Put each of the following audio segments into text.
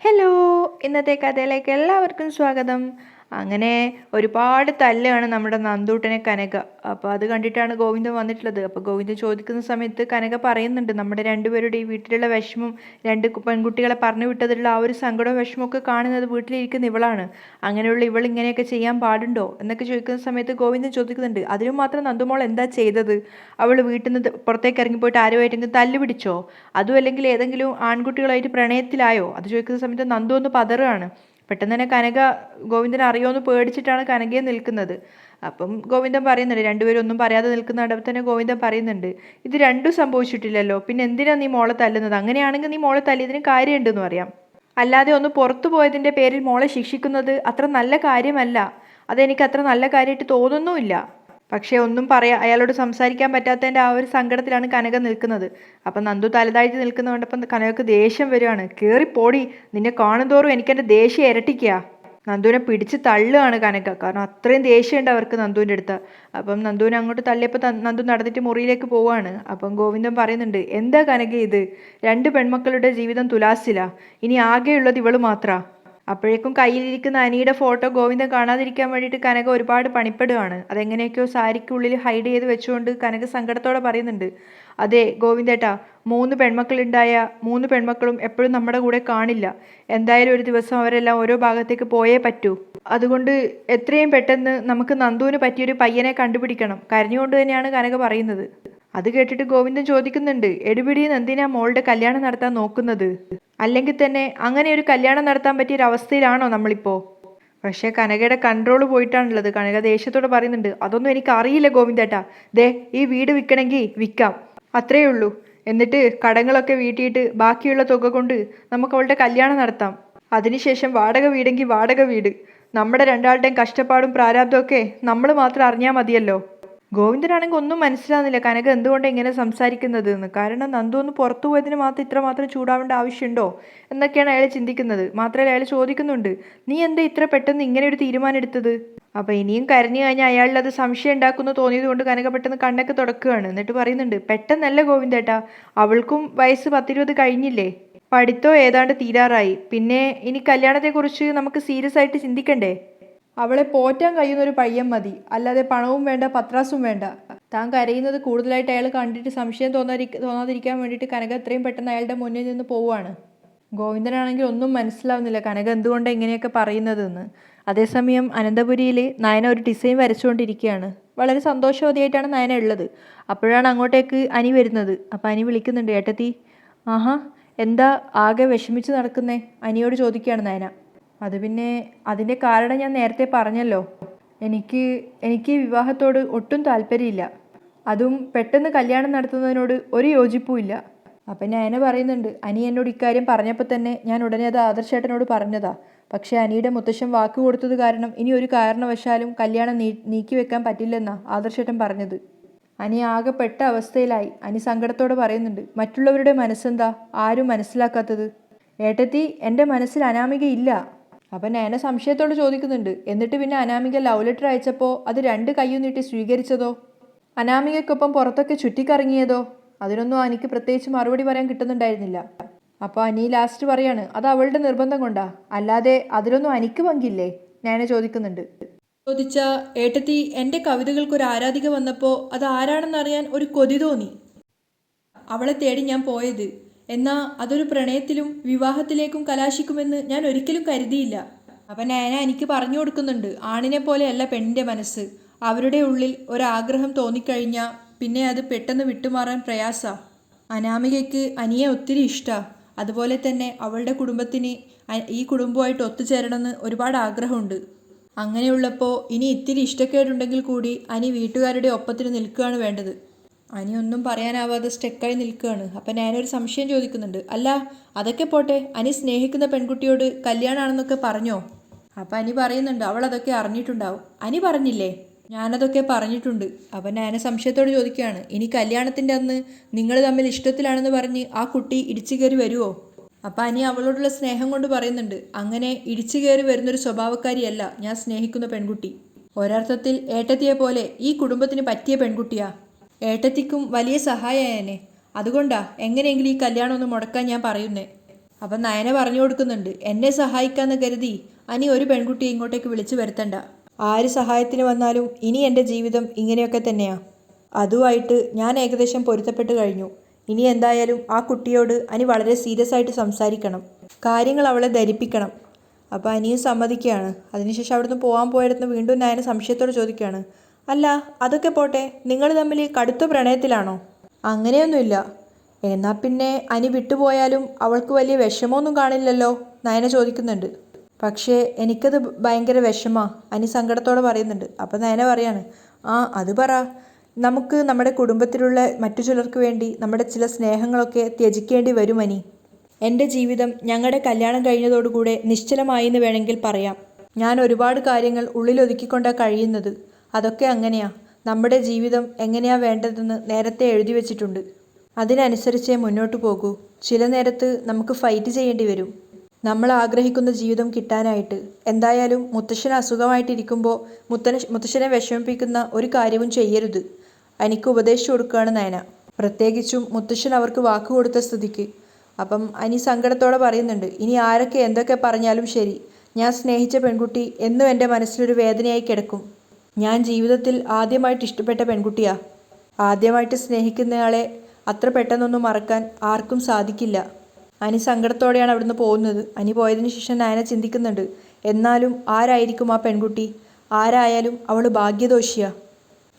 Hello ഇന്നത്തെ കഥയിലേക്ക് എല്ലാവർക്കും സ്വാഗതം. അങ്ങനെ ഒരുപാട് തല്ലാണ് നമ്മുടെ നന്ദൂട്ടനെ കനക. അപ്പോൾ അത് കണ്ടിട്ടാണ് ഗോവിന്ദൻ വന്നിട്ടുള്ളത്. അപ്പോൾ ഗോവിന്ദൻ ചോദിക്കുന്ന സമയത്ത് കനക പറയുന്നുണ്ട് നമ്മുടെ രണ്ടുപേരുടെ ഈ വീട്ടിലുള്ള വിഷമം രണ്ട് പെൺകുട്ടികളെ പറഞ്ഞു വിട്ടതിലുള്ള ആ ഒരു സങ്കടവും വിഷമമൊക്കെ കാണുന്നത് വീട്ടിലിരിക്കുന്ന ഇവളാണ്. അങ്ങനെയുള്ള ഇവൾ ഇങ്ങനെയൊക്കെ ചെയ്യാൻ പാടുണ്ടോ? എന്നൊക്കെ ചോദിക്കുന്ന സമയത്ത് ഗോവിന്ദൻ ചോദിക്കുന്നുണ്ട് അതിനു മാത്രം നന്ദുമോൾ എന്താ ചെയ്തത്? അവൾ വീട്ടിൽ നിന്ന് പുറത്തേക്ക് ഇറങ്ങിപ്പോയിട്ട് ആരുമായിട്ടെങ്കിലും തല്ല് പിടിച്ചോ? അതും അല്ലെങ്കിൽ ഏതെങ്കിലും ആൺകുട്ടികളായിട്ട് പ്രണയത്തിലായോ? അത് ചോദിക്കുന്ന സമയത്ത് നന്ദു ഒന്ന് പതറുകയാണ്. പെട്ടെന്ന് തന്നെ കനക ഗോവിന്ദൻ അറിയോന്ന് പേടിച്ചിട്ടാണ് കനകയെ നിൽക്കുന്നത്. അപ്പം ഗോവിന്ദൻ പറയുന്നുണ്ട് രണ്ടുപേരും ഒന്നും പറയാതെ നിൽക്കുന്ന അടവ് തന്നെ ഗോവിന്ദൻ പറയുന്നുണ്ട് ഇത് രണ്ടും സംഭവിച്ചിട്ടില്ലല്ലോ പിന്നെ എന്തിനാ നീ മോളെ തല്ലുന്നത്? അങ്ങനെയാണെങ്കിൽ നീ മോളെ തല്ലിയതിന് കാര്യമുണ്ടെന്ന് പറയാം. അല്ലാതെ ഒന്ന് പുറത്തു പോയതിന്റെ പേരിൽ മോളെ ശിക്ഷിക്കുന്നത് അത്ര നല്ല കാര്യമല്ല. അതെനിക്ക് അത്ര നല്ല കാര്യമായിട്ട് തോന്നുന്നുമില്ല. പക്ഷേ ഒന്നും പറയാ അയാളോട് സംസാരിക്കാൻ പറ്റാത്തതിന്റെ ആ ഒരു സങ്കടത്തിലാണ് കനക നിൽക്കുന്നത്. അപ്പം നന്ദു തലതാഴ്ച നിൽക്കുന്ന കണ്ടപ്പം കനകക്ക് ദേഷ്യം കയറി പോടി നിന്നെ കാണുന്തോറും എനിക്കെന്റെ ദേഷ്യം ഇരട്ടിക്കുക നന്ദുവിനെ പിടിച്ച് തള്ളുകയാണ് കനക. കാരണം അത്രയും ദേഷ്യമുണ്ട് അവർക്ക് നന്ദുവിന്റെ അടുത്ത്. അപ്പം നന്ദുവിനെ അങ്ങോട്ട് തള്ളിയപ്പോൾ നന്ദു നടന്നിട്ട് മുറിയിലേക്ക് പോവാണ്. അപ്പം ഗോവിന്ദൻ പറയുന്നുണ്ട് എന്താ കനക ഇത്? രണ്ട് പെൺമക്കളുടെ ജീവിതം തുലാസില. ഇനി ആകെയുള്ളത് ഇവൾ മാത്രാ. അപ്പോഴേക്കും കയ്യിലിരിക്കുന്ന അനിയുടെ ഫോട്ടോ ഗോവിന്ദൻ കാണാതിരിക്കാൻ വേണ്ടിയിട്ട് കനക ഒരുപാട് പണിപ്പെടുകയാണ് അതെങ്ങനെയൊക്കെയോ സാരിക്കുള്ളിൽ ഹൈഡ് ചെയ്ത് വെച്ചുകൊണ്ട് കനക സങ്കടത്തോടെ പറയുന്നുണ്ട്. അതെ ഗോവിന്ദേട്ടാ മൂന്ന് പെൺമക്കളുണ്ടായ മൂന്ന് പെൺമക്കളും എപ്പോഴും നമ്മുടെ കൂടെ കാണില്ല. എന്തായാലും ഒരു ദിവസം അവരെല്ലാം ഓരോ ഭാഗത്തേക്ക് പോയേ പറ്റൂ. അതുകൊണ്ട് എത്രയും പെട്ടെന്ന് നമുക്ക് നന്ദുവിന് പറ്റിയൊരു പയ്യനെ കണ്ടുപിടിക്കണം കരഞ്ഞുകൊണ്ട് തന്നെയാണ് കനക പറയുന്നത്. അത് കേട്ടിട്ട് ഗോവിന്ദൻ ചോദിക്കുന്നുണ്ട് എടുപിടിയിൽ എന്തിനാ മോളുടെ കല്യാണം നടത്താൻ നോക്കുന്നത്? അല്ലെങ്കിൽ തന്നെ അങ്ങനെ ഒരു കല്യാണം നടത്താൻ പറ്റിയ ഒരു അവസ്ഥയിലാണോ നമ്മളിപ്പോ? പക്ഷേ കനകയുടെ കൺട്രോൾ പോയിട്ടാണുള്ളത്. കനക ദേഷ്യത്തോടെ പറയുന്നുണ്ട് അതൊന്നും എനിക്ക് അറിയില്ല ഗോവിന്ദേട്ടാ. ദേ ഈ വീട് വിൽക്കണമെങ്കിൽ വിൽക്കാം. അത്രയേ ഉള്ളൂ. എന്നിട്ട് കടങ്ങളൊക്കെ വീട്ടിയിട്ട് ബാക്കിയുള്ള തുക കൊണ്ട് നമുക്ക് അവളുടെ കല്യാണം നടത്താം. അതിനുശേഷം വാടക വീടെങ്കിൽ വാടക വീട്. നമ്മുടെ രണ്ടാളുടെയും കഷ്ടപ്പാടും പ്രാരാബ്ദമൊക്കെ നമ്മൾ മാത്രം അറിഞ്ഞാൽ മതിയല്ലോ. ഗോവിന്ദനാണെങ്കിൽ ഒന്നും മനസ്സിലാകുന്നില്ല കനക എന്തുകൊണ്ട് ഇങ്ങനെ സംസാരിക്കുന്നത് എന്ന് കാരണം നന്ദു ഒന്ന് പുറത്തു പോയതിന് മാത്രം ഇത്ര മാത്രം ചൂടാവേണ്ട ആവശ്യമുണ്ടോ എന്നൊക്കെയാണ് അയാൾ ചിന്തിക്കുന്നത്. മാത്രമല്ല അയാൾ ചോദിക്കുന്നുണ്ട് നീ എന്താ ഇത്ര പെട്ടെന്ന് ഇങ്ങനെ ഒരു തീരുമാനം എടുത്തത്? അപ്പോൾ ഇനിയും കരഞ്ഞു കഴിഞ്ഞാൽ അയാളിൽ അത് സംശയം ഉണ്ടാക്കുന്നു തോന്നിയത് കൊണ്ട് കനക പെട്ടെന്ന് കണ്ണൊക്കെ തുടക്കുകയാണ്. എന്നിട്ട് പറയുന്നുണ്ട് പെട്ടെന്നല്ല ഗോവിന്ദേട്ടാ അവൾക്കും വയസ്സ് പത്തിരുപത് കഴിഞ്ഞില്ലേ? പഠിത്തോ ഏതാണ്ട് തീരാറായി. പിന്നെ ഇനി കല്യാണത്തെക്കുറിച്ച് നമുക്ക് സീരിയസ് ആയിട്ട് ചിന്തിക്കണ്ടേ? അവളെ പോറ്റാൻ കഴിയുന്ന ഒരു പയ്യൻ മതി. അല്ലാതെ പണവും വേണ്ട പത്രാസും വേണ്ട. താൻ കരയുന്നത് കൂടുതലായിട്ട് അയാൾ കണ്ടിട്ട് സംശയം തോന്നാതി തോന്നാതിരിക്കാൻ വേണ്ടിയിട്ട് കനക എത്രയും പെട്ടെന്ന് അയാളുടെ മുന്നിൽ നിന്ന് പോവുകയാണ്. ഗോവിന്ദനാണെങ്കിൽ ഒന്നും മനസ്സിലാവുന്നില്ല കനക എന്തുകൊണ്ടാണ് ഇങ്ങനെയൊക്കെ പറയുന്നതെന്ന്. അതേസമയം അനന്തപുരിയിൽ നയന ഒരു ഡിസൈൻ വരച്ചുകൊണ്ടിരിക്കുകയാണ്. വളരെ സന്തോഷവതിയായിട്ടാണ് നയന ഉള്ളത്. അപ്പോഴാണ് അങ്ങോട്ടേക്ക് അനി വരുന്നത്. അപ്പോൾ അനി വിളിക്കുന്നുണ്ട് ഏട്ടത്തി. ആഹാ എന്താ ആകെ വിഷമിച്ച് നടക്കുന്നേ? അനിയോട് ചോദിക്കുകയാണ് നയന. അത് പിന്നെ അതിന്റെ കാരണം ഞാൻ നേരത്തെ പറഞ്ഞല്ലോ. എനിക്ക് എനിക്ക് വിവാഹത്തോട് ഒട്ടും താല്പര്യമില്ല. അതും പെട്ടെന്ന് കല്യാണം നടത്തുന്നതിനോട് ഒരു യോജിപ്പും ഇല്ല. അപ്പം നയന പറയുന്നുണ്ട് അനി എന്നോട് ഇക്കാര്യം പറഞ്ഞപ്പോൾ തന്നെ ഞാൻ ഉടനെ അത് ആദർശേട്ടനോട് പറഞ്ഞതാ. പക്ഷേ അനിയുടെ മുത്തശ്ശൻ വാക്ക് കൊടുത്തത് കാരണം ഇനി ഒരു കാരണവശാലും കല്യാണം നീ നീക്കി വെക്കാൻ പറ്റില്ലെന്നാ ആദർശേട്ടൻ പറഞ്ഞത്. അനി ആകെ പെട്ട അവസ്ഥയിലായി. അനി സങ്കടത്തോടെ പറയുന്നുണ്ട് മറ്റുള്ളവരുടെ മനസ്സെന്താ? ആരും മനസ്സിലാക്കാത്തത്. ഏട്ടത്തി എന്റെ മനസ്സിൽ അനാമിക ഇല്ല. അപ്പം നയന സംശയത്തോട് ചോദിക്കുന്നുണ്ട്. എന്നിട്ട് പിന്നെ അനാമിക ലവ് ലെറ്റർ അയച്ചപ്പോൾ അത് രണ്ട് കൈയും നീട്ടി സ്വീകരിച്ചതോ? അനാമികയ്ക്കൊപ്പം പുറത്തൊക്കെ ചുറ്റിക്കറങ്ങിയതോ? അതിനൊന്നും എനിക്ക് പ്രത്യേകിച്ച് മറുപടി പറയാൻ കിട്ടുന്നുണ്ടായിരുന്നില്ല. അപ്പോൾ അനി ലാസ്റ്റ് പറയാണ് അത് അവളുടെ നിർബന്ധം കൊണ്ടാ. അല്ലാതെ അതിലൊന്നും അനിക്ക് പങ്കില്ലേ? നയന ചോദിക്കുന്നുണ്ട്. ചോദിച്ച ഏട്ടത്തി എന്റെ കവിതകൾക്ക് ഒരു ആരാധിക വന്നപ്പോൾ അത് ആരാണെന്നറിയാൻ ഒരു കൊതി തോന്നി. അവളെ തേടി ഞാൻ പോയത്. എന്നാ അതൊരു പ്രണയത്തിലും വിവാഹത്തിലേക്കും കലാശിക്കുമെന്ന് ഞാൻ ഒരിക്കലും കരുതിയില്ല. അപ്പം നയന എനിക്ക് പറഞ്ഞു കൊടുക്കുന്നുണ്ട്. ആണിനെ പോലെയല്ല പെണ്ണിന്റെ മനസ്സ്. അവരുടെ ഉള്ളിൽ ഒരാഗ്രഹം തോന്നിക്കഴിഞ്ഞാൽ പിന്നെ അത് പെട്ടെന്ന് വിട്ടുമാറാൻ പ്രയാസ. അനാമികയ്ക്ക് അനിയെ ഒത്തിരി ഇഷ്ടമാണ് അതുപോലെ തന്നെ അവളുടെ കുടുംബത്തിന് ഈ കുടുംബമായിട്ട് ഒത്തുചേരണമെന്ന് ഒരുപാട് ആഗ്രഹമുണ്ട്. അങ്ങനെയുള്ളപ്പോൾ ഇനി ഇത്തിരി ഇഷ്ടക്കേടുണ്ടെങ്കിൽ കൂടി അനി വീട്ടുകാരുടെ ഒപ്പത്തിന് നിൽക്കുകയാണ് വേണ്ടത്. അനി ഒന്നും പറയാനാവാതെ സ്റ്റെക്കായി നിൽക്കുകയാണ്. അപ്പം ഞാനൊരു സംശയം ചോദിക്കുന്നുണ്ട്. അല്ല അതൊക്കെ പോട്ടെ. അനി സ്നേഹിക്കുന്ന പെൺകുട്ടിയോട് കല്യാണമാണെന്നൊക്കെ പറഞ്ഞോ? അപ്പം അനി പറയുന്നുണ്ട്. അവൾ അതൊക്കെ അറിഞ്ഞിട്ടുണ്ടാവും. അനി പറഞ്ഞില്ലേ? ഞാനതൊക്കെ പറഞ്ഞിട്ടുണ്ട്. അപ്പം ഞാൻ സംശയത്തോട് ചോദിക്കുകയാണ്. ഇനി കല്യാണത്തിന്റെ അന്ന് നിങ്ങൾ തമ്മിൽ ഇഷ്ടത്തിലാണെന്ന് പറഞ്ഞ് ആ കുട്ടി ഇടിച്ചു കയറി വരുമോ അപ്പം അനി അവളോടുള്ള സ്നേഹം കൊണ്ട് പറയുന്നുണ്ട്. അങ്ങനെ ഇടിച്ചു കയറി വരുന്നൊരു സ്വഭാവക്കാരിയല്ല ഞാൻ സ്നേഹിക്കുന്ന പെൺകുട്ടി. ഒരർത്ഥത്തിൽ ഏട്ടത്തിയെ പോലെ ഈ കുടുംബത്തിന് പറ്റിയ പെൺകുട്ടിയാ. ഏട്ടത്തിക്കും വലിയ സഹായമായേനെ അതുകൊണ്ടാ എങ്ങനെയെങ്കിലും ഈ കല്യാണം ഒന്ന് മുടക്കാൻ ഞാൻ പറയുന്നേ. അപ്പം നയന പറഞ്ഞു കൊടുക്കുന്നുണ്ട് എന്നെ സഹായിക്കാന്ന് കരുതി അനി ഒരു പെൺകുട്ടി ഇങ്ങോട്ടേക്ക് വിളിച്ചു വരുത്തണ്ട. ആര് സഹായത്തിന് വന്നാലും ഇനി എന്റെ ജീവിതം ഇങ്ങനെയൊക്കെ തന്നെയാ. അതുമായിട്ട് ഞാൻ ഏകദേശം പൊരുത്തപ്പെട്ട് കഴിഞ്ഞു. ഇനി എന്തായാലും ആ കുട്ടിയോട് അനി വളരെ സീരിയസ് ആയിട്ട് സംസാരിക്കണം. കാര്യങ്ങൾ അവളെ ധരിപ്പിക്കണം. അപ്പോൾ അനിയും സമ്മതിക്കുകയാണ്. അതിനുശേഷം അവിടുന്ന് പോകാൻ പോയിടത്ത് വീണ്ടും നയന സംശയത്തോടെ ചോദിക്കുകയാണ് അല്ല അതൊക്കെ പോട്ടെ. നിങ്ങൾ തമ്മിൽ കടുത്ത പ്രണയത്തിലാണോ? അങ്ങനെയൊന്നുമില്ല. എന്നാൽ പിന്നെ അനി വിട്ടുപോയാലും അവൾക്ക് വലിയ വിഷമമൊന്നും കാണില്ലല്ലോ നയന ചോദിക്കുന്നുണ്ട്. പക്ഷേ എനിക്കത് ഭയങ്കര വിഷമാ അനി സങ്കടത്തോടെ പറയുന്നുണ്ട്. അപ്പം നയന പറയാണ് ആ അത് പറ. നമുക്ക് നമ്മുടെ കുടുംബത്തിലുള്ള മറ്റു ചിലർക്ക് വേണ്ടി നമ്മുടെ ചില സ്നേഹങ്ങളൊക്കെ ത്യജിക്കേണ്ടി വരും അനി. എന്റെ ജീവിതം ഞങ്ങളുടെ കല്യാണം കഴിഞ്ഞതോടുകൂടെ നിശ്ചലമായി എന്ന് വേണമെങ്കിൽ പറയാം. ഞാൻ ഒരുപാട് കാര്യങ്ങൾ ഉള്ളിലൊതുക്കിക്കൊണ്ടാണ് കഴിയുന്നത്. അതൊക്കെ അങ്ങനെയാ. നമ്മുടെ ജീവിതം എങ്ങനെയാ വേണ്ടതെന്ന് നേരത്തെ എഴുതി വെച്ചിട്ടുണ്ട്. അതിനനുസരിച്ചേ മുന്നോട്ട് പോകൂ. ചില നേരത്ത് നമുക്ക് ഫൈറ്റ് ചെയ്യേണ്ടി വരും. നമ്മൾ ആഗ്രഹിക്കുന്ന ജീവിതം കിട്ടാനായിട്ട്. എന്തായാലും മുത്തശ്ശൻ അസുഖമായിട്ടിരിക്കുമ്പോൾ മുത്തന മുത്തശ്ശനെ വിഷമിപ്പിക്കുന്ന ഒരു കാര്യവും ചെയ്യരുത്. എനിക്ക് ഉപദേശിച്ചു കൊടുക്കുകയാണ് നയന. പ്രത്യേകിച്ചും മുത്തശ്ശൻ അവർക്ക് വാക്ക് കൊടുത്ത സ്ഥിതിക്ക്. അപ്പം അനി സങ്കടത്തോടെ പറയുന്നുണ്ട് ഇനി ആരൊക്കെ എന്തൊക്കെ പറഞ്ഞാലും ശരി. ഞാൻ സ്നേഹിച്ച പെൺകുട്ടി എന്നും എന്റെ മനസ്സിലൊരു വേദനയായി കിടക്കും. ഞാൻ ജീവിതത്തിൽ ആദ്യമായിട്ട് ഇഷ്ടപ്പെട്ട പെൺകുട്ടിയാ. ആദ്യമായിട്ട് സ്നേഹിക്കുന്നയാളെ അത്ര പെട്ടെന്നൊന്നും മറക്കാൻ ആർക്കും സാധിക്കില്ല. അനി സങ്കടത്തോടെയാണ് അവിടുന്ന് പോകുന്നത്. അനി പോയതിന് ശേഷം നയന ചിന്തിക്കുന്നുണ്ട് എന്നാലും ആരായിരിക്കും ആ പെൺകുട്ടി? ആരായാലും അവൾ ഭാഗ്യദോഷിയാ.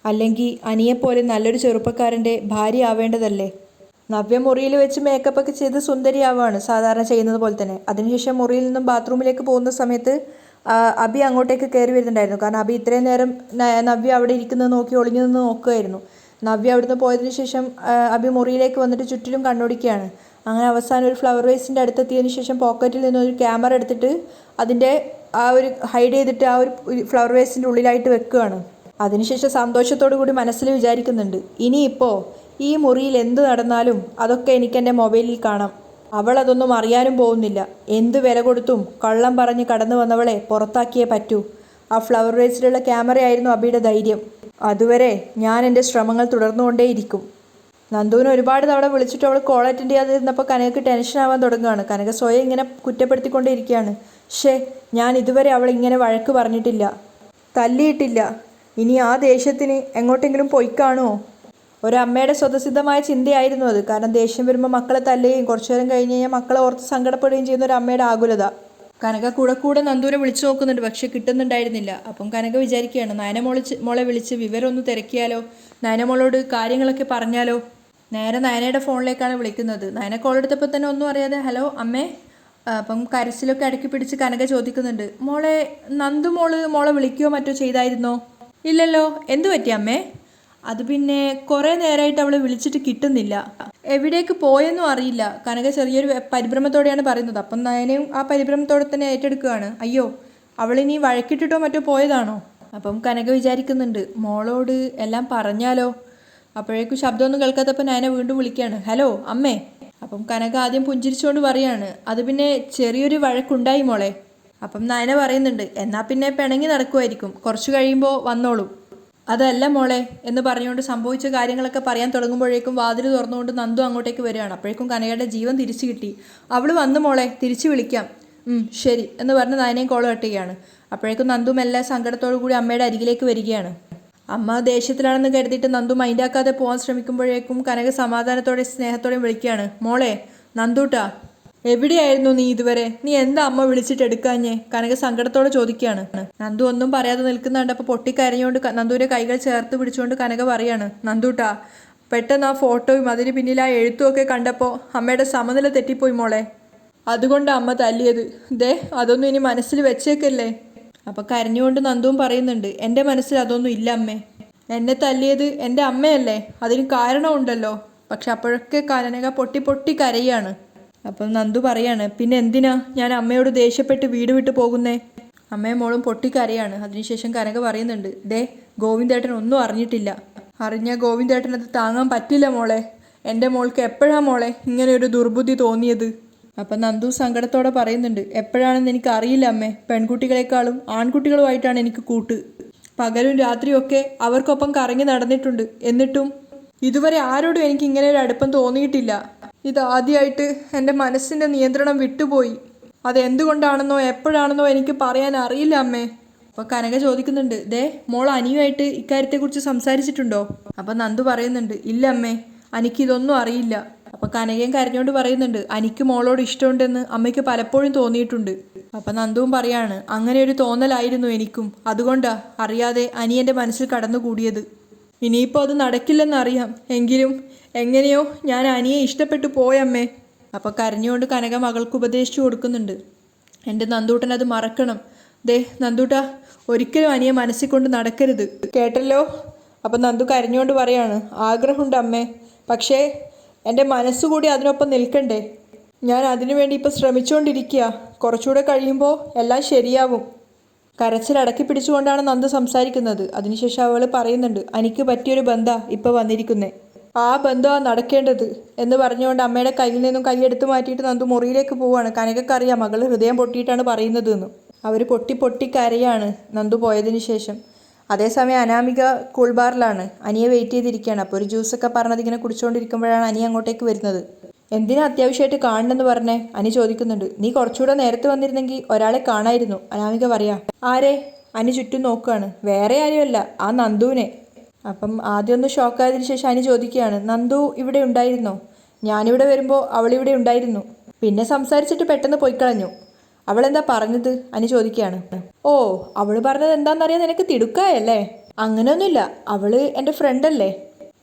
അല്ലെങ്കിൽ അനിയെപ്പോലെ നല്ലൊരു ചെറുപ്പക്കാരന്റെ ഭാര്യ ആവേണ്ടതല്ലേ? നവ്യ മുറിയിൽ വെച്ച് മേക്കപ്പ് ഒക്കെ ചെയ്ത് സുന്ദരിയാവാണ് സാധാരണ ചെയ്യുന്നത് പോലെ തന്നെ. അതിനുശേഷം മുറിയിൽ നിന്നും ബാത്റൂമിലേക്ക് പോകുന്ന സമയത്ത് അബി അങ്ങോട്ടേക്ക് കയറി വരുന്നുണ്ടായിരുന്നു. കാരണം അബി ഇത്രയും നേരം നവ്യ അവിടെ ഇരിക്കുന്നത് നോക്കി ഒളിഞ്ഞു നിന്ന് നോക്കുമായിരുന്നു നവ്യ അവിടുന്ന് പോയതിന് ശേഷം അബി മുറിയിലേക്ക് വന്നിട്ട് ചുറ്റിലും കണ്ണോടിക്കുകയാണ്. അങ്ങനെ അവസാനം ഒരു ഫ്ലവർ വേസിന്റെ അടുത്തെത്തിയതിന് ശേഷം പോക്കറ്റിൽ നിന്ന് ഒരു ക്യാമറ എടുത്തിട്ട് അതിന്റെ ആ ഒരു ഹൈഡ് ചെയ്തിട്ട് ആ ഒരു ഫ്ലവർ വേസിന്റെ ഉള്ളിലായിട്ട് വെക്കുകയാണ്. അതിനുശേഷം സന്തോഷത്തോടു കൂടി മനസ്സിൽ വിചാരിക്കുന്നുണ്ട് ഇനിയിപ്പോൾ ഈ മുറിയിൽ എന്ത് നടന്നാലും അതൊക്കെ എനിക്ക് എന്റെ മൊബൈലിൽ കാണാം. അവൾ അതൊന്നും അറിയാനും പോകുന്നില്ല. എന്ത് വില കൊടുത്തും കള്ളം പറഞ്ഞ് കടന്നു വന്നവളെ പുറത്താക്കിയേ പറ്റൂ. ആ ഫ്ലവർ വേസിലുള്ള ക്യാമറയായിരുന്നു അബിയുടെ ധൈര്യം. അതുവരെ ഞാൻ എന്റെ ശ്രമങ്ങൾ തുടർന്നുകൊണ്ടേയിരിക്കും. നന്ദുവിന് ഒരുപാട് തവണ വിളിച്ചിട്ട് അവൾ കോൾ അറ്റൻഡ് ചെയ്യാതിരുന്നപ്പോൾ കനകക്ക് ടെൻഷൻ ആവാൻ തുടങ്ങുകയാണ്. കനക സ്വയം ഇങ്ങനെ കുറ്റപ്പെടുത്തിക്കൊണ്ടേയിരിക്കുകയാണ്. ഷേ ഞാൻ ഇതുവരെ അവൾ ഇങ്ങനെ വഴക്ക് പറഞ്ഞിട്ടില്ല. തല്ലിയിട്ടില്ല. ഇനി ആ ദേഷ്യത്തിന് എങ്ങോട്ടെങ്കിലും പോയി കാണുമോ ഒരമ്മയുടെ സ്വതസിദ്ധമായ ചിന്തയായിരുന്നു അത്. കാരണം ദേഷ്യം വരുമ്പോൾ മക്കളെ തല്ലുകയും കുറച്ചു നേരം കഴിഞ്ഞ് കഴിഞ്ഞാൽ മക്കളെ ഓർത്ത് സങ്കടപ്പെടുകയും ചെയ്യുന്ന ഒരു അമ്മയുടെ ആകുലത. കനക കൂടെ കൂടെ നന്ദൂരെ വിളിച്ചു നോക്കുന്നുണ്ട്. പക്ഷെ കിട്ടുന്നുണ്ടായിരുന്നില്ല. അപ്പം കനക വിചാരിക്കുകയാണ് നയനമോളിച്ച് മോളെ വിളിച്ച് വിവരം ഒന്ന് തിരക്കിയാലോ നയനമോളോട് കാര്യങ്ങളൊക്കെ പറഞ്ഞാലോ? നേരെ നയനയുടെ ഫോണിലേക്കാണ് വിളിക്കുന്നത്. നയന കോൾ എടുത്തപ്പോൾ തന്നെ ഒന്നും അറിയാതെ ഹലോ അമ്മേ. അപ്പം കരച്ചിലൊക്കെ അടക്കി പിടിച്ച് കനക ചോദിക്കുന്നുണ്ട് മോളെ നന്ദു മോൾ മോളെ വിളിക്കുകയോ മറ്റോ ചെയ്തായിരുന്നോ? ഇല്ലല്ലോ. എന്തു പറ്റി അമ്മേ? അത് പിന്നെ കുറേ നേരമായിട്ട് അവളെ വിളിച്ചിട്ട് കിട്ടുന്നില്ല. എവിടേക്ക് പോയെന്നും അറിയില്ല. കനക ചെറിയൊരു പരിഭ്രമത്തോടെയാണ് പറയുന്നത്. അപ്പം നയനയും ആ പരിഭ്രമത്തോടെ തന്നെ ഏറ്റെടുക്കുകയാണ്. അയ്യോ അവളിനി വഴക്കിട്ടിട്ടോ മറ്റോ പോയതാണോ? അപ്പം കനക വിചാരിക്കുന്നുണ്ട് മോളോട് എല്ലാം പറഞ്ഞാലോ? അപ്പോഴേക്കും ശബ്ദമൊന്നും കേൾക്കാത്തപ്പോൾ നയന വീണ്ടും വിളിക്കുകയാണ്. ഹലോ അമ്മേ. അപ്പം കനക ആദ്യം പുഞ്ചിരിച്ചുകൊണ്ട് പറയാണ് അത് പിന്നെ ചെറിയൊരു വഴക്കുണ്ടായി മോളെ. അപ്പം നയന പറയുന്നുണ്ട് എന്നാൽ പിന്നെ പിണങ്ങി നടക്കുമായിരിക്കും കുറച്ച് കഴിയുമ്പോൾ വന്നോളും. അതല്ല മോളെ എന്ന് പറഞ്ഞുകൊണ്ട് സംഭവിച്ച കാര്യങ്ങളൊക്കെ പറയാൻ തുടങ്ങുമ്പോഴേക്കും വാതിൽ തുറന്നുകൊണ്ട് നന്ദു അങ്ങോട്ടേക്ക് വരികയാണ്. അപ്പോഴേക്കും കനകയുടെ ജീവൻ തിരിച്ചു കിട്ടി. അവൾ വന്നു മോളെ തിരിച്ചു വിളിക്കാം. ശരി എന്ന് പറഞ്ഞ് നയനയും കോൾ കട്ട് ചെയ്യുകയാണ് അപ്പോഴേക്കും നന്ദു മെല്ലെ സങ്കടത്തോടു കൂടി അമ്മയുടെ അരികിലേക്ക് വരികയാണ്. അമ്മ ദേഷ്യത്തിലാണെന്ന് കരുതിയിട്ട് നന്ദു മൈൻഡാക്കാതെ പോകാൻ ശ്രമിക്കുമ്പോഴേക്കും കനക സമാധാനത്തോടെ സ്നേഹത്തോടെയും വിളിക്കുകയാണ്. മോളെ നന്ദൂട്ടാ എവിടെയായിരുന്നു നീ ഇതുവരെ? നീ എന്താ അമ്മ വിളിച്ചിട്ട് എടുക്കാഞ്ഞേ? കനക സങ്കടത്തോടെ ചോദിക്കുകയാണ്. നന്ദു ഒന്നും പറയാതെ നിൽക്കുന്നുണ്ട്. അപ്പോൾ പൊട്ടിക്കരഞ്ഞുകൊണ്ട് നന്ദുവിന്റെ കൈകൾ ചേർത്ത് പിടിച്ചുകൊണ്ട് കനക പറയാണ് നന്ദുട്ടാ പെട്ടെന്ന് ആ ഫോട്ടോയും അതിന് പിന്നിൽ ആ എഴുത്തും ഒക്കെ കണ്ടപ്പോൾ അമ്മയുടെ സമനില തെറ്റിപ്പോയി മോളെ. അതുകൊണ്ട് അമ്മ തല്ലിയത്. ദേ അതൊന്നും ഇനി മനസ്സിൽ വെച്ചേക്കല്ലേ? അപ്പൊ കരഞ്ഞുകൊണ്ട് നന്ദുവും പറയുന്നുണ്ട് എന്റെ മനസ്സിൽ അതൊന്നും ഇല്ല അമ്മേ. എന്നെ തല്ലിയത് എന്റെ അമ്മയല്ലേ? അതിന് കാരണമുണ്ടല്ലോ. പക്ഷെ അപ്പോഴൊക്കെ കനക പൊട്ടി പൊട്ടി കരയാണ്. അപ്പം നന്ദു പറയാണ് പിന്നെ എന്തിനാ? ഞാൻ അമ്മയോട് ദേഷ്യപ്പെട്ട് വീട് വിട്ടു പോകുന്നേ? അമ്മയും മോളും പൊട്ടിക്കരയാണ്. അതിനുശേഷം കനക പറയുന്നുണ്ട് ദേ ഗോവിന്ദേട്ടൻ ഒന്നും അറിഞ്ഞിട്ടില്ല. അറിഞ്ഞ ഗോവിന്ദേട്ടൻ അത് താങ്ങാൻ പറ്റില്ല മോളെ. എന്റെ മോൾക്ക് എപ്പോഴാ മോളെ ഇങ്ങനെ ഒരു ദുർബുദ്ധി തോന്നിയത്? അപ്പം നന്ദു സങ്കടത്തോടെ പറയുന്നുണ്ട് എപ്പോഴാണെന്ന് എനിക്ക് അറിയില്ല അമ്മേ. പെൺകുട്ടികളെക്കാളും ആൺകുട്ടികളുമായിട്ടാണ് എനിക്ക് കൂട്ട്. പകലും രാത്രിയും ഒക്കെ അവർക്കൊപ്പം കറങ്ങി നടന്നിട്ടുണ്ട്. എന്നിട്ടും ഇതുവരെ ആരോടും എനിക്ക് ഇങ്ങനെ ഒരു അടുപ്പം തോന്നിയിട്ടില്ല. ഇതാദ്യമായിട്ട് എന്റെ മനസ്സിന്റെ നിയന്ത്രണം വിട്ടുപോയി. അതെന്തുകൊണ്ടാണെന്നോ എപ്പോഴാണെന്നോ എനിക്ക് പറയാൻ അറിയില്ല അമ്മേ. അപ്പോൾ കനക ചോദിക്കുന്നുണ്ട് ദേ മോൾ അനിയുമായിട്ട് ഇക്കാര്യത്തെക്കുറിച്ച് സംസാരിച്ചിട്ടുണ്ടോ? അപ്പോൾ നന്ദു പറയുന്നുണ്ട് ഇല്ല അമ്മേ അനിക്ക് ഇതൊന്നും അറിയില്ല. അപ്പോൾ കനകയും കരഞ്ഞുകൊണ്ട് പറയുന്നുണ്ട് അനിക്ക് മോളോട് ഇഷ്ടമുണ്ടെന്ന് അമ്മയ്ക്ക് പലപ്പോഴും തോന്നിയിട്ടുണ്ട്. അപ്പം നന്ദുവും പറയാണ് അങ്ങനെ ഒരു തോന്നലായിരുന്നു എനിക്കും. അതുകൊണ്ടാ അറിയാതെ അനിയന്റെ മനസ്സിൽ കടന്നുകൂടിയത്. ഇനിയിപ്പോൾ അത് നടക്കില്ലെന്നറിയാം. എങ്കിലും എങ്ങനെയോ ഞാൻ അനിയെ ഇഷ്ടപ്പെട്ടു പോയമ്മേ. അപ്പോൾ കരഞ്ഞുകൊണ്ട് കനക മകൾക്ക് ഉപദേശിച്ചു കൊടുക്കുന്നുണ്ട്. എന്റെ നന്ദൂട്ടൻ അത് മറക്കണം. ദേ നന്ദൂട്ട ഒരിക്കലും അനിയെ മനസ്സിൽ കൊണ്ട് നടക്കരുത്. കേട്ടല്ലോ? അപ്പം നന്ദു കരഞ്ഞുകൊണ്ട് പറയാണ് ആഗ്രഹമുണ്ട് അമ്മേ. പക്ഷേ എന്റെ മനസ്സുകൂടി അതിനൊപ്പം നിൽക്കണ്ടേ? ഞാൻ അതിനു വേണ്ടി ഇപ്പോൾ ശ്രമിച്ചുകൊണ്ടിരിക്കുക കുറച്ചുകൂടെ കഴിയുമ്പോൾ എല്ലാം ശരിയാവും. കരച്ചിൽ അടക്കി പിടിച്ചുകൊണ്ടാണ് നന്ദു സംസാരിക്കുന്നത്. അതിനുശേഷം അവൾ പറയുന്നുണ്ട് എനിക്ക് പറ്റിയൊരു ബന്ധ ഇപ്പോൾ വന്നിരിക്കുന്നേ. ആ ബന്ധമാണ് നടക്കേണ്ടത് എന്ന് പറഞ്ഞുകൊണ്ട് അമ്മയുടെ കയ്യിൽ നിന്നും കൈയെടുത്ത് മാറ്റിയിട്ട് നന്ദു മുറിയിലേക്ക് പോവാണ്. കനകക്കറിയാം മകൾ ഹൃദയം പൊട്ടിയിട്ടാണ് പറയുന്നത് എന്ന് അവർ പൊട്ടി പൊട്ടി കരയാണ് നന്ദു പോയതിന് ശേഷം. അതേസമയം അനാമിക കൂൾബാറിലാണ് അനിയെ വെയിറ്റ് ചെയ്തിരിക്കുകയാണ്. അപ്പോൾ ഒരു ജ്യൂസൊക്കെ പറഞ്ഞത് ഇങ്ങനെ കുടിച്ചുകൊണ്ടിരിക്കുമ്പോഴാണ് അനി അങ്ങോട്ടേക്ക് വരുന്നത്. എന്തിനാ അത്യാവശ്യമായിട്ട് കാണണമെന്ന് പറഞ്ഞേ? അനി ചോദിക്കുന്നുണ്ട്. നീ കുറച്ചുകൂടെ നേരത്തെ വന്നിരുന്നെങ്കിൽ ഒരാളെ കാണായിരുന്നു. അനാമിക പറയാ. ആരെ? അനി ചുറ്റും നോക്കുകയാണ് വേറെ ആരുമല്ല. ആ നന്ദുവിനെ. അപ്പം ആദ്യം ഒന്ന് ഷോക്കായതിനു ശേഷം അനു ചോദിക്കുകയാണ് നന്ദു ഇവിടെ ഉണ്ടായിരുന്നോ? ഞാനിവിടെ വരുമ്പോൾ അവളിവിടെ ഉണ്ടായിരുന്നു. പിന്നെ സംസാരിച്ചിട്ട് പെട്ടെന്ന് പോയി കളഞ്ഞു. അവളെന്താ പറഞ്ഞത്? അനു ചോദിക്കുകയാണ്. ഓ അവൾ പറഞ്ഞത് എന്താണെന്നറിയാൻ നിനക്ക് തിടുക്കായല്ലേ? അങ്ങനെയൊന്നുമില്ല അവൾ എന്റെ ഫ്രണ്ടല്ലേ.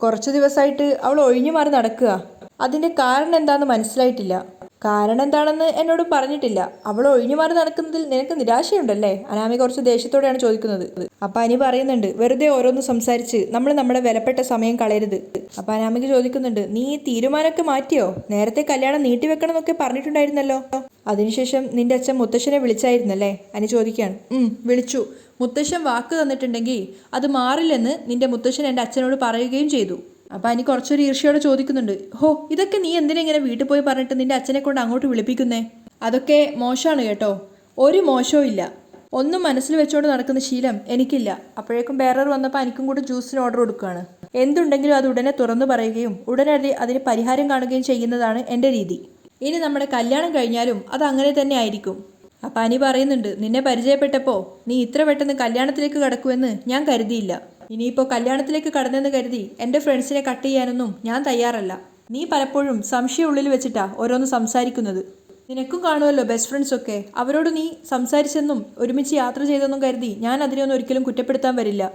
കുറച്ച് ദിവസമായിട്ട് അവൾ ഒഴിഞ്ഞു മാറി നടക്കുക. അതിന്റെ കാരണം എന്താണെന്ന് മനസ്സിലായിട്ടില്ല. കാരണം എന്താണെന്ന് എന്നോട് പറഞ്ഞിട്ടില്ല. അവൾ ഒഴിഞ്ഞു മാറി നടക്കുന്നതിൽ നിനക്ക് നിരാശയുണ്ടല്ലേ? അനാമി കുറച്ച് ദേഷ്യത്തോടെയാണ് ചോദിക്കുന്നത്. അപ്പൊ അനി പറയുന്നുണ്ട് വെറുതെ ഓരോന്ന് സംസാരിച്ച് നമ്മൾ നമ്മുടെ വിലപ്പെട്ട സമയം കളയരുത്. അപ്പൊ അനാമിക്ക് ചോദിക്കുന്നുണ്ട് നീ ഈ തീരുമാനമൊക്കെ മാറ്റിയോ? നേരത്തെ കല്യാണം നീട്ടിവെക്കണം എന്നൊക്കെ പറഞ്ഞിട്ടുണ്ടായിരുന്നല്ലോ. അതിനുശേഷം നിന്റെ അച്ഛൻ മുത്തശ്ശനെ വിളിച്ചായിരുന്നല്ലേ? അനി ചോദിക്കുകയാണ് വിളിച്ചു. മുത്തശ്ശൻ വാക്ക് തന്നിട്ടുണ്ടെങ്കിൽ അത് മാറില്ലെന്ന് നിന്റെ മുത്തശ്ശൻ എന്റെ അച്ഛനോട് പറയുകയും ചെയ്തു. അപ്പം അനി കുറച്ചൊരു ഈർഷ്യയോടെ ചോദിക്കുന്നുണ്ട് ഹോ ഇതൊക്കെ നീ എന്തിനാ ഇങ്ങനെ വീട്ടിൽ പോയി പറഞ്ഞിട്ട് നിന്റെ അച്ഛനെ കൊണ്ട് അങ്ങോട്ട് വിളിപ്പിക്കുന്നേ? അതൊക്കെ മോശമാണ് കേട്ടോ. ഒരു മോശവും ഇല്ല. ഒന്നും മനസ്സിൽ വെച്ചുകൊണ്ട് നടക്കുന്ന ശീലം എനിക്കില്ല. അപ്പോഴേക്കും ബേറർ വന്നപ്പോൾ എനിക്കും കൂടെ ജ്യൂസിന് ഓർഡർ കൊടുക്കുകയാണ്. എന്തുണ്ടെങ്കിലും അത് ഉടനെ തുറന്നു പറയുകയും ഉടനടി അതിന് പരിഹാരം കാണുകയും ചെയ്യുന്നതാണ് എന്റെ രീതി. ഇനി നമ്മുടെ കല്യാണം കഴിഞ്ഞാലും അത് അങ്ങനെ തന്നെ ആയിരിക്കും. അപ്പം അനി പറയുന്നുണ്ട് നിന്നെ പരിചയപ്പെട്ടപ്പോൾ നീ ഇത്ര പെട്ടെന്ന് കല്യാണത്തിലേക്ക് കടക്കുമെന്ന് ഞാൻ കരുതിയില്ല. ഇനിയിപ്പോൾ കല്യാണത്തിലേക്ക് കടന്നെന്ന് കരുതി എന്റെ ഫ്രണ്ട്സിനെ കട്ട് ചെയ്യാനൊന്നും ഞാൻ തയ്യാറല്ല. നീ പലപ്പോഴും സംശയം ഉള്ളിൽ വെച്ചിട്ടാ ഓരോന്ന് സംസാരിക്കുന്നത്. നിനക്കും കാണുമല്ലോ ബെസ്റ്റ് ഫ്രണ്ട്സ് ഒക്കെ. അവരോട് നീ സംസാരിച്ചെന്നും ഒരുമിച്ച് യാത്ര ചെയ്തെന്നും കരുതി ഞാൻ അതിനെയൊന്നും ഒരിക്കലും കുറ്റപ്പെടുത്താൻ വരില്ല.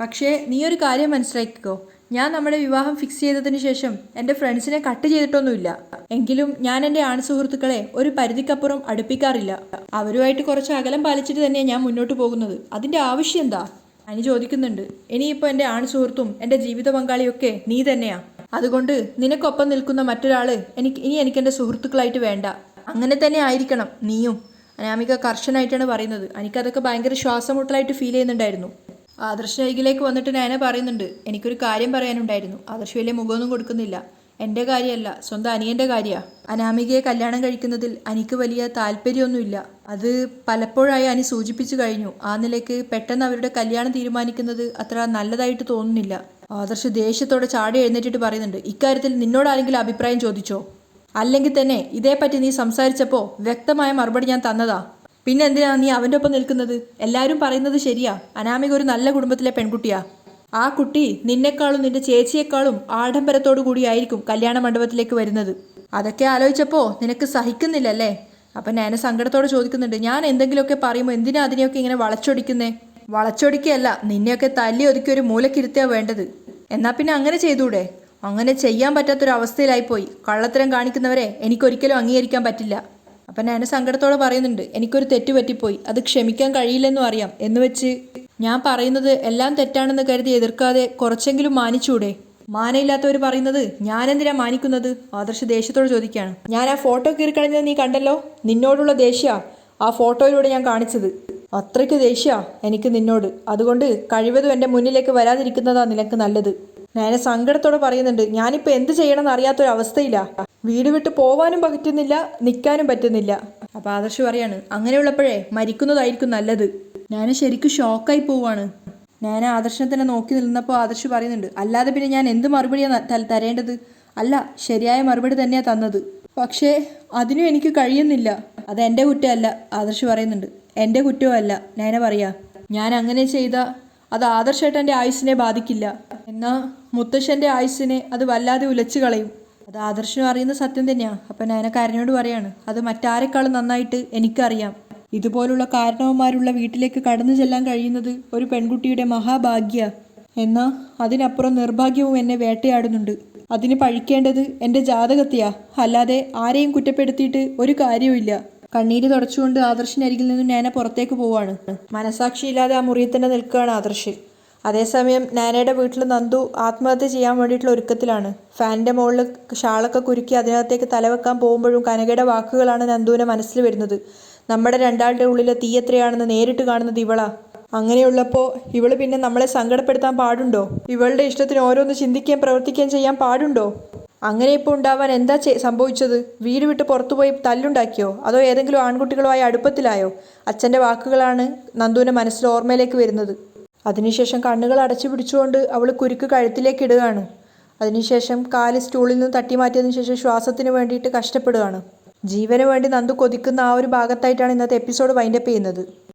പക്ഷേ നീ ഒരു കാര്യം മനസ്സിലാക്കിക്കോ. ഞാൻ നമ്മുടെ വിവാഹം ഫിക്സ് ചെയ്തതിന് ശേഷം എന്റെ ഫ്രണ്ട്സിനെ കട്ട് ചെയ്തിട്ടൊന്നുമില്ല. എങ്കിലും ഞാൻ എന്റെ ആൺ സുഹൃത്തുക്കളെ ഒരു പരിധിക്കപ്പുറം അടുപ്പിക്കാറില്ല. അവരുമായിട്ട് കുറച്ച് അകലം പാലിച്ചിട്ട് തന്നെയാണ് ഞാൻ മുന്നോട്ട് പോകുന്നത്. അതിന്റെ ആവശ്യം എന്താ? അനി ചോദിക്കുന്നുണ്ട് ഇനിയിപ്പോൾ എന്റെ ആൺ സുഹൃത്തും എന്റെ ജീവിത പങ്കാളിയൊക്കെ നീ തന്നെയാ? അതുകൊണ്ട് നിനക്കൊപ്പം നിൽക്കുന്ന മറ്റൊരാൾ എനിക്ക് ഇനി എനിക്ക് എന്റെ സുഹൃത്തുക്കളായിട്ട് വേണ്ട. അങ്ങനെ തന്നെ ആയിരിക്കണം നീയും. അനാമിക കർശനായിട്ടാണ് പറയുന്നത്. എനിക്കതൊക്കെ ഭയങ്കര ശ്വാസമുട്ടലായിട്ട് ഫീൽ ചെയ്യുന്നുണ്ടായിരുന്നു. ആദർശ അരികിലേക്ക് വന്നിട്ട് നയന പറയുന്നുണ്ട് എനിക്കൊരു കാര്യം പറയാനുണ്ടായിരുന്നു. ആദർശ വലിയ മുഖമൊന്നും കൊടുക്കുന്നില്ല. എന്റെ കാര്യമല്ല സ്വന്തം അനിയന്റെ കാര്യമാണ് അനാമികയെ കല്യാണം കഴിക്കുന്നതിൽ അനിക്ക് വലിയ താല്പര്യമൊന്നുമില്ല. അത് പലപ്പോഴായി അനി സൂചിപ്പിച്ചു കഴിഞ്ഞു. ആ നിലയ്ക്ക് പെട്ടെന്ന് അവരുടെ കല്യാണം തീരുമാനിക്കുന്നത് അത്ര നല്ലതായിട്ട് തോന്നുന്നില്ല. ആദർശ് ദേഷ്യത്തോടെ ചാടി എഴുന്നേറ്റിട്ട് പറയുന്നുണ്ട് ഇക്കാര്യത്തിൽ നിന്നോട് ആരെങ്കിലും അഭിപ്രായം ചോദിച്ചോ? അല്ലെങ്കിൽ തന്നെ ഇതേപ്പറ്റി നീ സംസാരിച്ചപ്പോൾ വ്യക്തമായ മറുപടി ഞാൻ തന്നതാ. പിന്നെ എന്തിനാണ് നീ അവന്റെ ഒപ്പം നിൽക്കുന്നത്? എല്ലാവരും പറയുന്നത് ശരിയാ. അനാമിക ഒരു നല്ല കുടുംബത്തിലെ പെൺകുട്ടിയാ. ആ കുട്ടി നിന്നെക്കാളും നിന്റെ ചേച്ചിയെക്കാളും ആഡംബരത്തോടു കൂടിയായിരിക്കും കല്യാണ മണ്ഡപത്തിലേക്ക് വരുന്നത്. അതൊക്കെ ആലോചിച്ചപ്പോൾ നിനക്ക് സഹിക്കുന്നില്ലല്ലേ? അപ്പം ഞാൻ സങ്കടത്തോടെ ചോദിക്കുന്നുണ്ട് ഞാൻ എന്തെങ്കിലുമൊക്കെ പറയുമ്പോൾ എന്തിനാ അതിനെയൊക്കെ ഇങ്ങനെ വളച്ചൊടിക്കുന്നേ? വളച്ചൊടിക്കുകയല്ല നിന്നെയൊക്കെ തല്ലി ഒതുക്കി ഒരു മൂലക്കിരുത്തിയാ വേണ്ടത്. എന്നാൽ പിന്നെ അങ്ങനെ ചെയ്തൂടെ? അങ്ങനെ ചെയ്യാൻ പറ്റാത്തൊരവസ്ഥയിലായിപ്പോയി കള്ളത്തരം കാണിക്കുന്നവരെ എനിക്കൊരിക്കലും അംഗീകരിക്കാൻ പറ്റില്ല. അപ്പം ഞാൻ സങ്കടത്തോടെ പറയുന്നുണ്ട് എനിക്കൊരു തെറ്റ് പറ്റിപ്പോയി അത് ക്ഷമിക്കാൻ കഴിയില്ലെന്നും അറിയാം. എന്ന് വെച്ച് ഞാൻ പറയുന്നത് എല്ലാം തെറ്റാണെന്ന് കരുതി എതിർക്കാതെ കുറച്ചെങ്കിലും മാനിച്ചൂടെ. മാനയില്ലാത്തവർ പറയുന്നത് ഞാനെന്തിനാ മാനിക്കുന്നത്? ആദർശ് ദേഷ്യത്തോട് ചോദിക്കുകയാണ്. ഞാൻ ആ ഫോട്ടോ കീറിക്കളഞ്ഞത് നീ കണ്ടല്ലോ? നിന്നോടുള്ള ദേഷ്യ. ആ ഫോട്ടോയിലൂടെ ഞാൻ കാണിച്ചത്. അത്രയ്ക്ക് ദേഷ്യ എനിക്ക് നിന്നോട്. അതുകൊണ്ട് കഴിവതും എന്റെ മുന്നിലേക്ക് വരാതിരിക്കുന്നതാ നിനക്ക് നല്ലത്. ഞാൻ സങ്കടത്തോടെ പറയുന്നുണ്ട്. ഞാനിപ്പോൾ എന്ത് ചെയ്യണമെന്ന് അറിയാത്തൊരവസ്ഥയില്ല വീട് വിട്ട് പോവാനും പറ്റുന്നില്ല നിൽക്കാനും പറ്റുന്നില്ല. അപ്പോൾ ആദർശ് പറയാണ് അങ്ങനെയുള്ളപ്പോഴേ മരിക്കുന്നതായിരിക്കും നല്ലത്. ഞാൻ ശരിക്കും ഷോക്കായി പോവാണ്. ഞാൻ ആദർശനെ തന്നെ നോക്കി നിന്നപ്പോൾ ആദർശ് പറയുന്നുണ്ട് അല്ലാതെ പിന്നെ ഞാൻ എന്ത് മറുപടിയാണ് തരേണ്ടത്? അല്ല ശരിയായ മറുപടി തന്നെയാണ് തന്നത്. പക്ഷേ അതിനും എനിക്ക് കഴിയുന്നില്ല. അത് എന്റെ കുറ്റമല്ല ആദർശ് പറയുന്നുണ്ട്. എന്റെ കുറ്റവുമല്ല ഞാനെ പറയാ. ഞാൻ അങ്ങനെ ചെയ്ത അത് ആദർശേട്ടന്റെ ആയുസ്സിനെ ബാധിക്കില്ല. എന്നാൽ മുത്തശ്ശന്റെ ആയുസ്സിനെ അത് വല്ലാതെ ഉലച്ചു കളയും. അത് ആദർശം അറിയുന്ന സത്യം തന്നെയാണ് അപ്പം കാരണയോട് പറയാണ് അത് മറ്റാരെക്കാളും നന്നായിട്ട് എനിക്കറിയാം. ഇതുപോലുള്ള കാരണവന്മാരുള്ള വീട്ടിലേക്ക് കടന്നു ചെല്ലാൻ കഴിയുന്നത് ഒരു പെൺകുട്ടിയുടെ മഹാഭാഗ്യ. എന്നാൽ അതിനപ്പുറം നിർഭാഗ്യവും എന്നെ വേട്ടയാടുന്നുണ്ട്. അതിന് പഴിക്കേണ്ടത് എന്റെ ജാതകത്തെയാ. അല്ലാതെ ആരെയും കുറ്റപ്പെടുത്തിയിട്ട് ഒരു കാര്യവുമില്ല കണ്ണീര് തുടച്ചുകൊണ്ട് ആദർശിനരികിൽ നിന്നും ഞാൻ പുറത്തേക്ക് പോവാണ്. മനസാക്ഷിയില്ലാതെ ആ മുറിയിൽ തന്നെ നിൽക്കുകയാണ് ആദർശ്. അതേസമയം നാനയുടെ വീട്ടിൽ നന്ദു ആത്മഹത്യ ചെയ്യാൻ വേണ്ടിയിട്ടുള്ള ഒരുക്കത്തിലാണ്. ഫാനിന്റെ മുകളിൽ ഷാളൊക്കെ കുരുക്കി അതിനകത്തേക്ക് തലവെക്കാൻ പോകുമ്പോഴും കനകയുടെ വാക്കുകളാണ് നന്ദുവിന്റെ മനസ്സിൽ വരുന്നത്. നമ്മുടെ രണ്ടാളുടെ ഉള്ളിലെ തീ എത്രയാണെന്ന് നേരിട്ട് കാണുന്നത് ഇവളാ. അങ്ങനെയുള്ളപ്പോൾ ഇവൾ പിന്നെ നമ്മളെ സങ്കടപ്പെടുത്താൻ പാടുണ്ടോ? ഇവളുടെ ഇഷ്ടത്തിന് ഓരോന്ന് ചിന്തിക്കുകയും പ്രവർത്തിക്കുകയും ചെയ്യാൻ പാടുണ്ടോ? അങ്ങനെ ഇപ്പോൾ ഉണ്ടാവാൻ എന്താ സംഭവിച്ചത്? വീട് വിട്ട് പുറത്തുപോയി തല്ലുണ്ടാക്കിയോ? അതോ ഏതെങ്കിലും ആൺകുട്ടികളുമായി അടുപ്പത്തിലായോ? അച്ഛന്റെ വാക്കുകളാണ് നന്ദുവിന്റെ മനസ്സിൽ ഓർമ്മയിലേക്ക് വരുന്നത്. അതിനുശേഷം കണ്ണുകൾ അടച്ചു പിടിച്ചുകൊണ്ട് അവൾ കുരുക്ക് കഴുത്തിലേക്ക് ഇടുകയാണ്. അതിനുശേഷം കാൽ സ്റ്റൂളിൽ നിന്ന് തട്ടി മാറ്റിയതിനു ശേഷം ശ്വാസത്തിന് വേണ്ടിയിട്ട് കഷ്ടപ്പെടുകയാണ്. ജീവന് വേണ്ടി നന്ദു കൊതിക്കുന്ന ആ ഒരു ഭാഗത്തായിട്ടാണ് ഇന്നത്തെ എപ്പിസോഡ് വൈൻഡപ്പ് ചെയ്യുന്നത്.